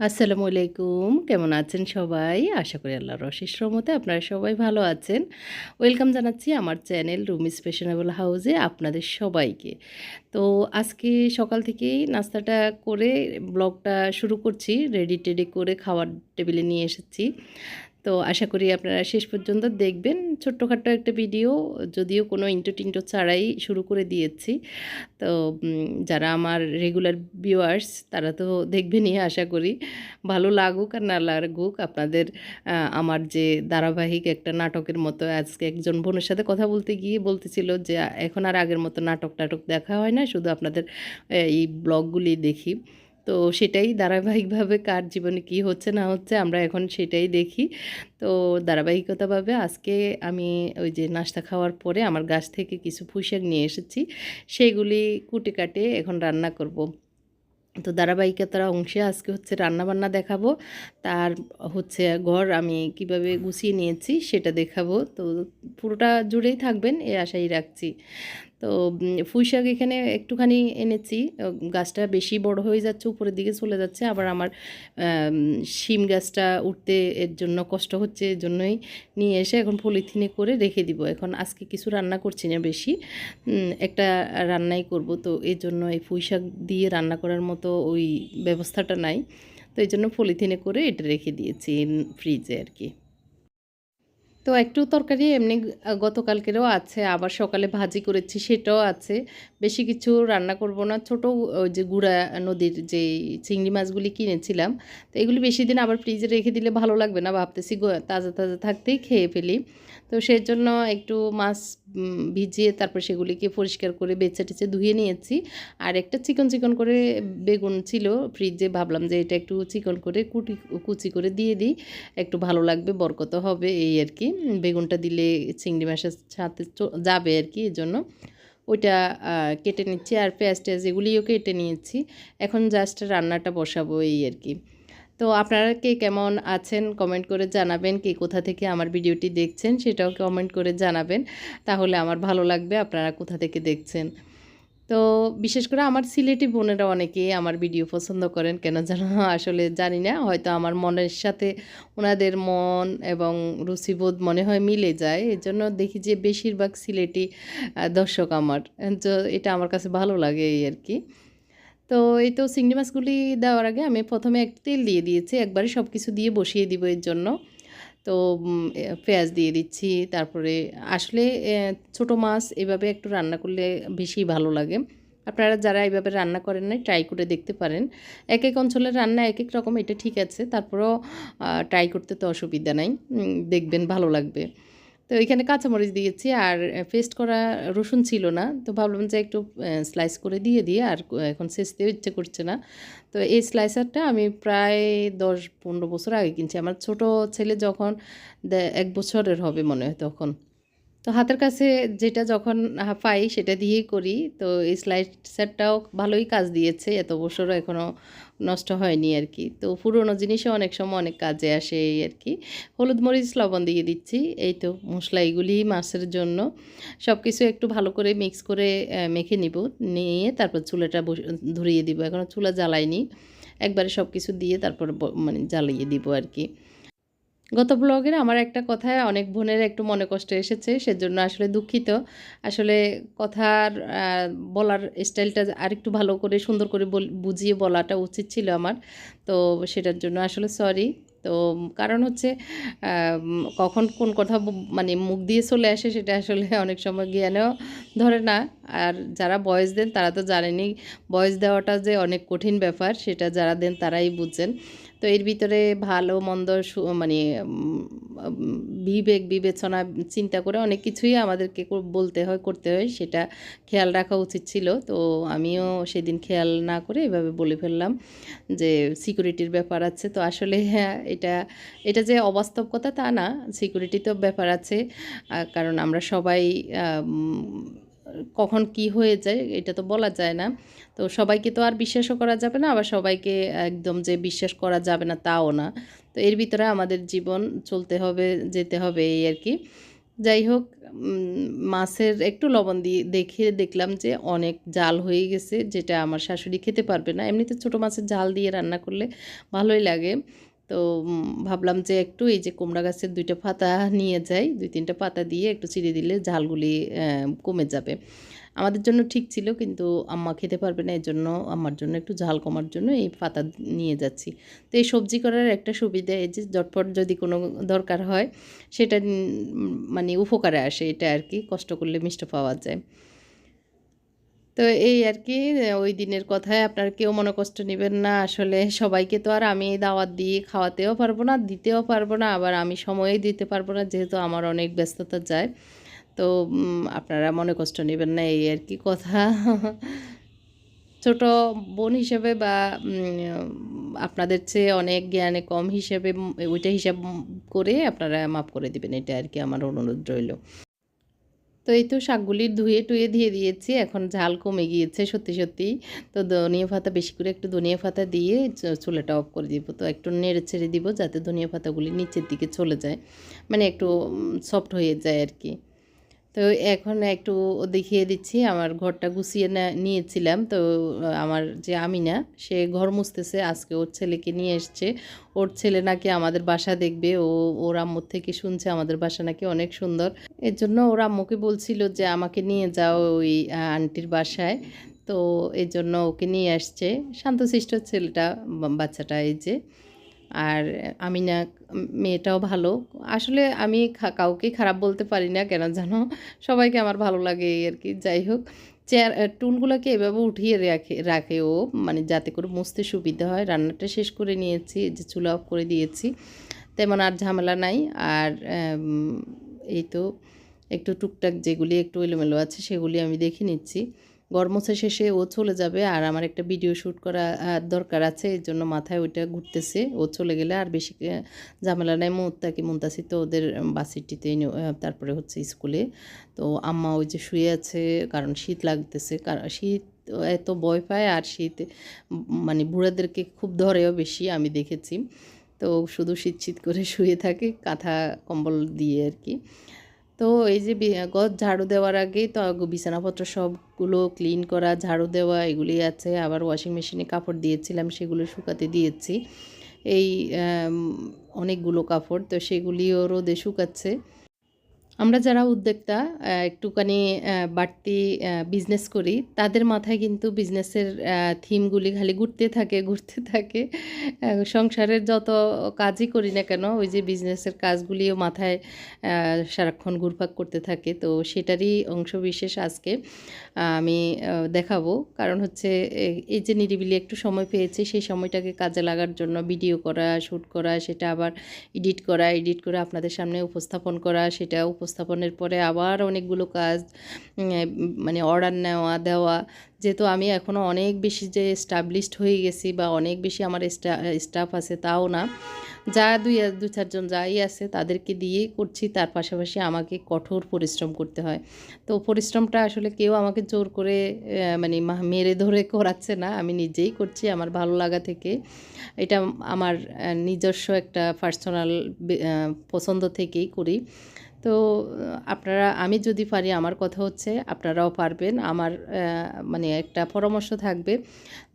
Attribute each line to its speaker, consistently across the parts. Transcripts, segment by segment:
Speaker 1: আসসালামু আলাইকুম। কেমন আছেন সবাই? আশা করি আল্লাহর অশেষ রহমতে আপনারা সবাই ভালো আছেন। ওয়েলকাম জানাচ্ছি আমার চ্যানেল রুমিস ফ্যাশনেবল হাউসে আপনাদের সবাইকে। তো আজকে সকাল থেকেই নাস্তাটা করে ব্লগটা শুরু করছি রেডি টেডি করে খাওয়ার টেবিলে নিয়ে এসেছি। তো আশা করি আপনারা শেষ পর্যন্ত দেখবেন। ছোট্টখাট্টো একটা ভিডিও, যদিও কোনো ইন্টো টিন্টো ছাড়াই শুরু করে দিয়েছি। তো যারা আমার রেগুলার ভিউয়ার্স তারা তো দেখবেনই আশা করি। ভালো লাগুক আর না লাগুক, আপনাদের আমার যে ধারাবাহিক একটা নাটকের মতো আজকে একজন বোনের সাথে কথা বলতে গিয়ে বলতেছিল যে, এখন আর আগের মতো নাটক টাটক দেখা হয় না, শুধু আপনাদের এই ব্লগগুলি দেখি। তো সেটাই ধারাবাহিকভাবে কার জীবনে কি হচ্ছে না হচ্ছে আমরা এখন সেটাই দেখি। তো ধারাবাহিকতাভাবে আজকে আমি ওই যে নাস্তা খাওয়ার পরে আমার গাছ থেকে কিছু পুঁইশাক নিয়ে এসেছি। সেগুলি কুটে কাটে এখন রান্না করব। তো ধারাবাহিকতার অংশে আজকে হচ্ছে রান্নাবান্না দেখাবো। তার হচ্ছে ঘর আমি কীভাবে গুছিয়ে নিয়েছি সেটা দেখাবো। তো পুরোটা জুড়েই থাকবেন, এ আশাই রাখছি। তো পুঁই শাক এখানে একটুখানি এনেছি। গাছটা বেশি বড় হয়ে যাচ্ছে, উপরের দিকে চলে যাচ্ছে। আবার আমার শিম গাছটা উঠতে এর জন্য কষ্ট হচ্ছে, এর জন্যই নিয়ে এসে এখন পলিথিনে করে রেখে দিব। এখন আজকে কিছু রান্না করছি না বেশি। একটা রান্নাই করব। তো, এর জন্য এই পুঁই শাক দিয়ে রান্না করার মতো ওই ব্যবস্থাটা নাই। তো এই জন্য পলিথিনে করে এটা রেখে দিয়েছি ফ্রিজে আর কি। তো একটু তরকারি এমনি গতকালকেরও আছে, আবার সকালে ভাজি করেছি সেটাও আছে। বেশি কিছু রান্না করব না, ছোট ওই যে গুড়া নদীর যে চিংড়ি মাছগুলি কিনেছিলাম, তো এগুলি বেশি দিন আবার ফ্রিজে রেখে দিলে ভালো লাগবে না, ভাবতেছি তাজা তাজা থাকতেই খেয়ে ফেলি। তো সেই জন্য একটু মাছ ভিজিয়ে তারপর সেগুলিকে পরিষ্কার করে বেছে টেছে ধুয়ে নিয়েছি। আর একটা চিকন চিকন করে বেগুন ছিল ফ্রিজে, ভাবলাম যে এটা একটু চিকন করে কুটি, কুচি করে দিয়ে দিই, একটু ভালো লাগবে বরকত হবে এই আর কি। বেগুনটা দিলে চিংড়ি মাছের সাথে যাবে আর কি এই জন্য ওইটা কেটে নিচ্ছি আর পেঁয়াজ টেয়াজ এগুলিও কেটে নিয়েছি। এখন জাস্ট রান্নাটা বসাবো এই আর কি। তো আপনারা কে কেমন আছেন কমেন্ট করে জানাবেন, কে কোথা থেকে আমার ভিডিওটি দেখছেন সেটাও কমেন্ট করে জানাবেন। তাহলে আমার ভালো লাগবে আপনারা কোথা থেকে দেখছেন। তো বিশেষ করে আমার সিলেটি বোনেরা অনেকেই আমার ভিডিও পছন্দ করেন, কেন যেন আসলে জানি না, হয়তো আমার মনের সাথে ওনাদের মন এবং রুচিবোধ মনে হয় মিলে যায়। এর জন্য দেখি যে বেশিরভাগ সিলেটি দর্শক আমার। তো এটা আমার কাছে ভালো লাগে এই আর কি। তো এই তো চিংড়ি মাছগুলি দেওয়ার আগে আমি প্রথমে এক তেল দিয়ে দিয়েছি, একবারে সব কিছু দিয়ে বসিয়ে দিব এর জন্য। তো পেঁয়াজ দিয়ে দিচ্ছি। তারপরে আসলে ছোট মাছ এভাবে একটু রান্না করলে বেশি ভালো লাগে। আপনারা যারা এইভাবে রান্না করেন না ট্রাই করে দেখতে পারেন। এক এক অঞ্চলের রান্না এক এক রকম, এটা ঠিক আছে। তারপরেও ট্রাই করতে তো অসুবিধা নাই। দেখবেন, ভালো লাগবে। তো এখানে কাঁচামরিচ দিয়েছি আর পেস্ট করা রসুন ছিল না। তো ভাবলাম যে একটু স্লাইস করে দিয়ে দিয়ে আর এখন শেষতেও ইচ্ছে করছে না। তো এই স্লাইসারটা আমি প্রায় দশ পনেরো বছর আগে কিনছি। আমার ছোট ছেলে যখন এক বছরের হবে মনে হয় তখন। তো হাতের কাছে যেটা যখন পাই সেটা দিয়েই করি। তো এই স্লাইড সেটটাও ভালোই কাজ দিয়েছে। এত বছরও এখনও নষ্ট হয়নি আর কি। তো পুরনো জিনিসও অনেক সময় অনেক কাজে আসে এই আর কি। হলুদ মরিচ লবণ দিয়ে দিচ্ছি। এই তো মশলা এগুলি মাছের জন্য। সব কিছু একটু ভালো করে মিক্স করে মেখে নিব। নিয়ে তারপর চুলাটা ধরিয়ে দিব। এখনও চুলা জ্বালাইনি। একবারে সব কিছু দিয়ে তারপর মানে জ্বালিয়ে দিব আর কি। গত ব্লগের আমার একটা কথায় অনেক বোনের একটু মনে কষ্ট এসেছে, সেজন্য আসলে দুঃখিত। আসলে কথার বলার স্টাইলটা আরেকটু ভালো করে, সুন্দর করে বুঝিয়ে বলাটা উচিত ছিল আমার। তো সেটার জন্য আসলে সরি তো কারণ হচ্ছে কখন কোন কথা মানে মুখ দিয়ে চলে আসে সেটা আসলে অনেক সময় জ্ঞানেও ধরে না। আর যারা বয়স দেন তারা তো জানেনি বয়স দেওয়াটা যে অনেক কঠিন ব্যাপার, সেটা যারা দেন তারাই বুঝছেন। তো এর ভিতরে ভালো, মন্দ মানে বিবেক, বিবেচনা, চিন্তা করে অনেক কিছুই আমাদেরকে বলতে হয়, করতে হয়, সেটা খেয়াল রাখা উচিত ছিল। তো আমিও সেদিন খেয়াল না করে এভাবে বলে ফেললাম যে সিকিউরিটির ব্যাপার আছে। তো আসলে হ্যাঁ এটা এটা যে অবাস্তব কথা তা না সিকিউরিটি তো ব্যাপার আছে। কারণ আমরা সবাই কখন কি হয়ে যায়, এটা তো বলা যায় না। তো সবাইকে তো আর বিশ্বাসও করা যাবে না, আবার সবাইকে একদম যে বিশ্বাস করা যাবে না তাও না। তো এর ভিতরে আমাদের জীবন চলতে হবে, যেতে হবে এই আর কি। যাই হোক মাছের একটু লবণ দিয়ে দেখে দেখলাম যে অনেক জাল হয়ে গেছে, যেটা আমার শাশুড়ি খেতে পারবে না। এমনিতে ছোটো মাছের জাল দিয়ে রান্না করলে ভালোই লাগে। তো ভাবলাম যে একটু এই যে কুমড়া গাছের দুইটা পাতা নিয়ে যাই, দুই তিনটা পাতা দিয়ে একটু চিড়ে দিলে ঝালগুলি কমে যাবে। আমাদের জন্য ঠিক ছিল কিন্তু আম্মা খেতে পারবে না এই জন্য আমার জন্য একটু ঝাল কমার জন্য এই পাতা নিয়ে যাচ্ছি। তো এই সবজি করার একটা সুবিধা এই যে ঝটপট যদি কোনো দরকার হয়, সেটা মানে উপকারে আসে, এটা আর কি কষ্ট করলে মিষ্টি পাওয়া যায়। তো এই আর কি ওই দিনের কথায় আপনার কেউ মনে কষ্ট নেবেন না। আসলে সবাইকে তো আর আমি দাওয়াত দিয়ে খাওয়াতেও পারব না, দিতেও পারব না, আবার আমি সময়ই দিতে পারব না, যেহেতু আমার অনেক ব্যস্ততা যায়। তো আপনারা মনে কষ্ট নেবেন না, এই আর কি কথা। ছোট বোন হিসেবে বা আপনাদের চেয়ে অনেক জ্ঞানে কম হিসেবে ওইটা হিসাব করে আপনারা মাফ করে দিবেন, এটা আর কি আমার অনুরোধ রইল। তো এই তো শাকগুলি ধুয়ে টুয়ে দিয়ে দিয়েছি, এখন ঝাল কমে গিয়েছে সত্যি সত্যি। তো ধনিয়া পাতা বেশি করে একটু ধনিয়া পাতা দিয়ে চুলাটা অফ করে দিব। তো একটু নেড়ে ছেড়ে দিব যাতে ধনিয়া পাতাগুলি নিচের দিকে চলে যায় মানে একটু সফট হয়ে যায় আর কি। তো এখন একটু দেখিয়ে দিচ্ছি, আমার ঘরটা গুছিয়ে নিয়েছিলাম। তো আমার যে আমিনা, সে ঘর মুছতেছে, আজকে ওর ছেলেকে নিয়ে এসছে। ওর ছেলে নাকি আমাদের বাসা দেখবে, ও, ওর আম্মুর থেকে শুনছে আমাদের বাসা নাকি অনেক সুন্দর। এর জন্য ওর আম্মুকে বলছিল যে, আমাকে নিয়ে যাও ওই আন্টির বাসায়। তো এই জন্য ওকে নিয়ে আসছে। শান্তশিষ্ট ছেলেটা বাচ্চাটা এই যে। আর আমি না মেয়েটাও ভালো। আসলে আমি কাউকে খারাপ বলতে পারি না, কেন জানো? সবাইকে আমার ভালো লাগে আর কি। যাই হোক, চেয়ার টুলগুলোকে এভাবে উঠিয়ে রাখে রাখে ও মানে যাতে করে মুছতে সুবিধা হয়। রান্নাটা শেষ করে নিয়েছি যে চুলা অফ করে দিয়েছি। তেমন আর ঝামেলা নাই। আর এই তো একটু টুকটাক যেগুলি একটু এলোমেলো আছে, সেগুলি আমি দেখে নিচ্ছি। গরমোছা শেষে ও চলে যাবে। আর আমার একটা ভিডিও শ্যুট করা দরকার আছে এর জন্য মাথায় ওইটা ঘুরতেছে। ও চলে গেলে আর বেশি ঝামেলা নাই। মুত্তাকি, মুন্তাসি তো ওদের বাসিটিতে তারপরে হচ্ছে স্কুলে। তো আম্মা ওই যে শুয়ে আছে, কারণ শীত লাগতেছে। কারণ শীত এত ভয় পায় আর শীত মানে বুড়াদেরকে খুব ধরেও বেশি, আমি দেখেছি। তো শুধু শীত শীত করে শুয়ে থাকে, কাঁথা, কম্বল দিয়ে আর কি। তো এই যে গছ ঝাড়ু দেওয়ার আগেই তো বিছানাপত্র সবগুলো ক্লিন করা, ঝাড়ু দেওয়া এগুলি আছে। আবার ওয়াশিং মেশিনে কাপড় দিয়েছিলাম, সেগুলো শুকাতে দিয়েছি। এই অনেকগুলো কাপড়, তো সেগুলিও রোদে শুকাচ্ছে। আমরা যারা উদ্যোক্তা একটুখানি বাড়তি বিজনেস করি, তাদের মাথায় কিন্তু বিজনেসের থিমগুলি খালি ঘুরতে থাকে ঘুরতে থাকে। সংসারের যত কাজই করি না কেন, ওই যে বিজনেসের কাজগুলিও মাথায় সারাক্ষণ ঘুরপাক করতে থাকে। তো সেটারই অংশ বিশেষ আজকে আমি দেখাবো। কারণ হচ্ছে এই যে নিরিবিলি একটু সময় পেয়েছি, সেই সময়টাকে কাজে লাগার জন্য ভিডিও করা শ্যুট করা, সেটা আবার এডিট করা এডিট করে আপনাদের সামনে উপস্থাপন করা, সেটা উপস্থাপনের পরে আবার অনেকগুলো কাজ মানে অর্ডার নেওয়া, দেওয়া। যেহেতু আমি এখনও অনেক বেশি যে স্টাবলিশড হয়ে গেছি বা অনেক বেশি আমার স্টাফ আছে তাও না, যা দুই দু চারজন যাই আছে তাদেরকে দিয়েই করছি। তার পাশাপাশি আমাকে কঠোর পরিশ্রম করতে হয়। তো পরিশ্রমটা আসলে কেউ আমাকে জোর করে মানে মেরে ধরে করাচ্ছে না। আমি নিজেই করছি আমার ভালো লাগা থেকে। এটা আমার নিজস্ব একটা পার্সোনাল পছন্দ থেকেই করি। তো আপনারা, আমি যদি পারি, আমার কথা হচ্ছে, আপনারাও পারবেন। আমার মানে একটা পরামর্শ থাকবে,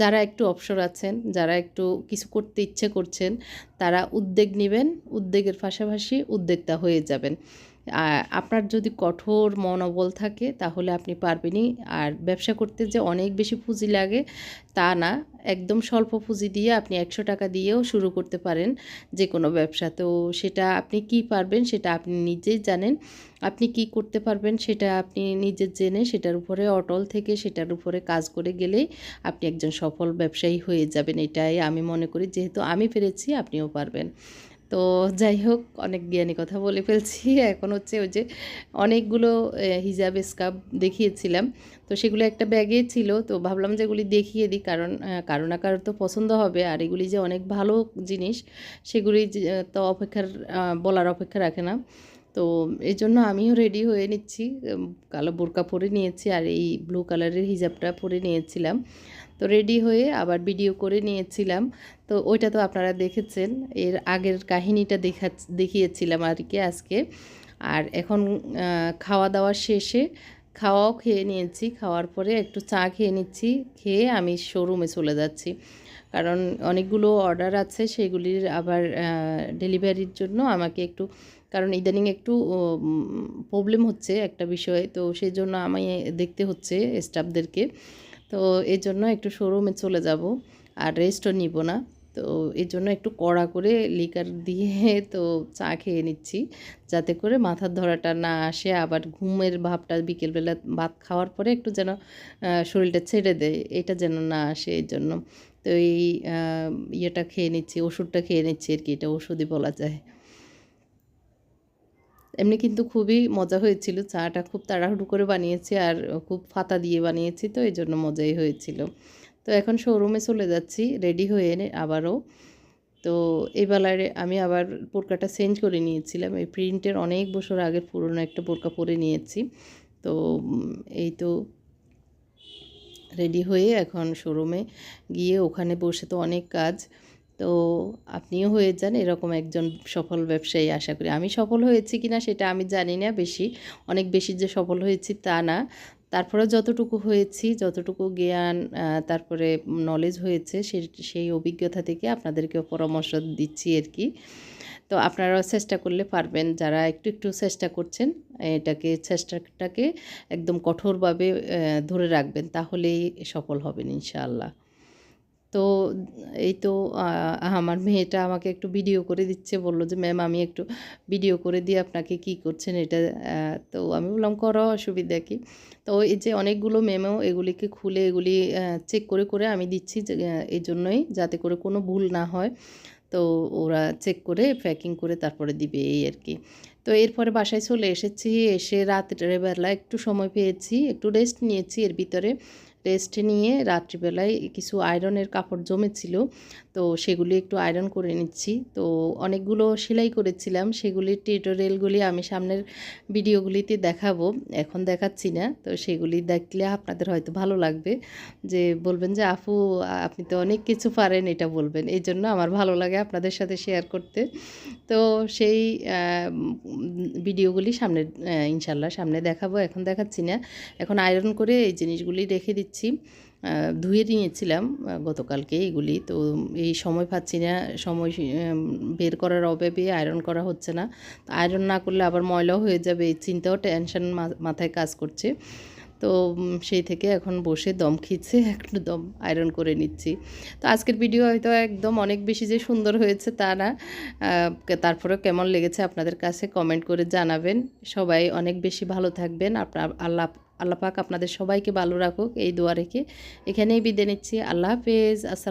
Speaker 1: যারা একটু অবসর আছেন, যারা একটু কিছু করতে ইচ্ছে করছেন, তারা উদ্যোগ নেবেন, উদ্যোগের পাশাপাশি উদ্যোক্তা হয়ে যাবেন। আপনার যদি কঠোর মনোবল থাকে, তাহলে আপনি পারবেনই। আর ব্যবসা করতে যে অনেক বেশি পুঁজি লাগে, তা না। একদম স্বল্প পুঁজি দিয়ে আপনি একশো টাকা দিয়েও শুরু করতে পারেন যে কোনো ব্যবসা। তো সেটা আপনি কি পারবেন, সেটা আপনি নিজেই জানেন। আপনি কি করতে পারবেন, সেটা আপনি নিজে জেনে, সেটার উপরে অটল থেকে সেটার উপরে কাজ করে গেলেই আপনি একজন সফল ব্যবসায়ী হয়ে যাবেন। এটাই আমি মনে করি। যেহেতু আমি পেরেছি, আপনিও পারবেন। তো যাই হোক অনেক জ্ঞানী কথা বলে ফেলছি। এখন হচ্ছে ওই যে অনেকগুলো হিজাব স্কার্ফ দেখিয়েছিলাম। তো সেগুলো একটা ব্যাগে ছিল তো ভাবলাম যে এগুলি দেখিয়ে দিই। কারণ আহ, কারও না কারও তো পছন্দ হবে। আর এগুলি যে অনেক ভালো জিনিস সেগুলি তো অপেক্ষার বলার অপেক্ষা রাখে না। তো এই জন্য আমিও রেডি হয়ে নিচ্ছি। কালো বোরকা পরে নিয়েছি। আর এই ব্লু কালারের হিজাবটা পরে নিয়েছিলাম। তো রেডি হয়ে আবার ভিডিও করে নিয়েছিলাম। তো ওইটা তো আপনারা দেখেছেন, এর আগের কাহিনীটা দেখা, দেখিয়েছিলাম আর কি আজকে। আর এখন খাওয়া দাওয়া শেষে খাওয়াও খেয়ে নিয়েছি, খাওয়ার পরে একটু চা খেয়ে নিচ্ছি, খেয়ে আমি শোরুমে চলে যাচ্ছি। কারণ অনেকগুলো অর্ডার আছে, সেগুলির আবার ডেলিভারির জন্য আমাকে একটু, কারণ ইদানিং একটু প্রবলেম হচ্ছে একটা বিষয়ে। তো সেই জন্য আমি দেখতে হচ্ছে স্টাফদেরকে তো এই জন্য একটু শোরুমে চলে যাব। আর রেস্টও নিব না। তো এই জন্য একটু কড়া করে লিকার দিয়ে তো চা খেয়ে নিচ্ছি। যাতে করে মাথার ধরাটা না আসে। আবার ঘুমের ভাবটা বিকেলবেলা ভাত খাওয়ার পরে একটু যেন শরীরটা ছেড়ে দেয়। এটা যেন না আসে এই জন্য। তো এই ইয়েটা খেয়ে নিচ্ছি, ওষুধটা খেয়ে নিচ্ছি আর কি। এটা ওষুধই বলা যায়। এমনি কিন্তু খুবই মজা হয়েছিল। চাটা খুব তাড়াহুড়ো করে বানিয়েছি আর খুব ফাতা দিয়ে বানিয়েছি, তো এই জন্য মজাই হয়েছিল। তো এখন শোরুমে চলে যাচ্ছি রেডি হয়ে আবারও। তো এই বেলায় আমি আবার বোরকাটা চেঞ্জ করে নিয়েছিলাম। এই প্রিন্টের অনেক বছর আগের পুরনো একটা বোরকা পরে নিয়েছি। তো এই তো রেডি হয়ে এখন শোরুমে গিয়ে ওখানে বসে তো অনেক কাজ। তো আপনিও হয়ে যান এরকম একজন সফল ব্যবসায়ী, আশা করি। আমি সফল হয়েছি কি না সেটা আমি জানি না বেশি। অনেক বেশি যে সফল হয়েছি তা না। তারপরে যতটুকু হয়েছি, যতটুকু জ্ঞান তারপরে নলেজ হয়েছে সেই অভিজ্ঞতা থেকে আপনাদেরকে পরামর্শ দিচ্ছি আর কি। তো আপনারাও চেষ্টা করলে পারবেন। যারা একটু একটু চেষ্টা করছেন, এটাকে, চেষ্টাটাকে একদম কঠোরভাবে ধরে রাখবেন, তাহলেই সফল হবেন ইনশাআল্লাহ। তো এই তো আমার মেয়েটা আমাকে একটু ভিডিও করে দিচ্ছে, বলল যে ম্যাম আমি একটু ভিডিও করে দিয়ে আপনাকে কি করছেন এটা। তো আমি বললাম করো অসুবিধা কি? তো এই যে অনেকগুলো মেমো এগুলিকে খুলে এগুলি চেক করে করে আমি দিচ্ছি এই জন্যই যাতে করে কোনো ভুল না হয়। তো ওরা চেক করে প্যাকিং করে তারপরে দিবে এই আর কি। তো এরপরে বাসায় চলে এসেছি, এসে রাতের বেলা একটু সময় পেয়েছি, একটু রেস্ট নিয়েছি এর ভিতরে। রেস্ট নিয়ে রাত্রিবেলায় কিছু আয়রনের কাপড় জমেছিল, তো সেগুলি একটু আয়রন করে নিচ্ছি। তো অনেকগুলো সেলাই করেছিলাম, সেগুলির টিউটোরিয়ালগুলি আমি সামনের ভিডিওগুলিতে দেখাবো, এখন দেখাচ্ছি না। তো সেগুলি দেখলে আপনাদের হয়তো ভালো লাগবে যে, বলবেন যে, আপু, আপনি তো অনেক কিছু পারেন, এটা বলবেন। এই জন্য আমার ভালো লাগে আপনাদের সাথে শেয়ার করতে। তো সেই ভিডিওগুলি সামনে ইনশাল্লাহ সামনে দেখাবো, এখন দেখাচ্ছি না। এখন আয়রন করে এই জিনিসগুলি রেখে দিচ্ছি। আহ, ধুয়ে নিয়েছিলাম গতকালকে এগুলি। তো এই সময় পাচ্ছি না সময় বের করার অভাবে আয়রন করা হচ্ছে না। আয়রন না করলে আবার ময়লাও হয়ে যাবে এই চিন্তাও টেনশন মাথায় কাজ করছে। তো সেই থেকে এখন বসে দম খিচ্ছে একটু দম আয়রন করে নিচ্ছি। তো আজকের ভিডিও হয়তো একদম অনেক বেশি যে সুন্দর হয়েছে তা না। আহ, তারপরেও কেমন লেগেছে আপনাদের কাছে কমেন্ট করে জানাবেন। সবাই অনেক বেশি ভালো থাকবেন। আপনার আল্লাহ আল্লাহ পাক আপনাদের সবাইকে ভালো রাখুক, এই দোয়া রেখে। এখানেই বিদায় নিচ্ছি। আল্লাহ হাফেজ। আসসালাম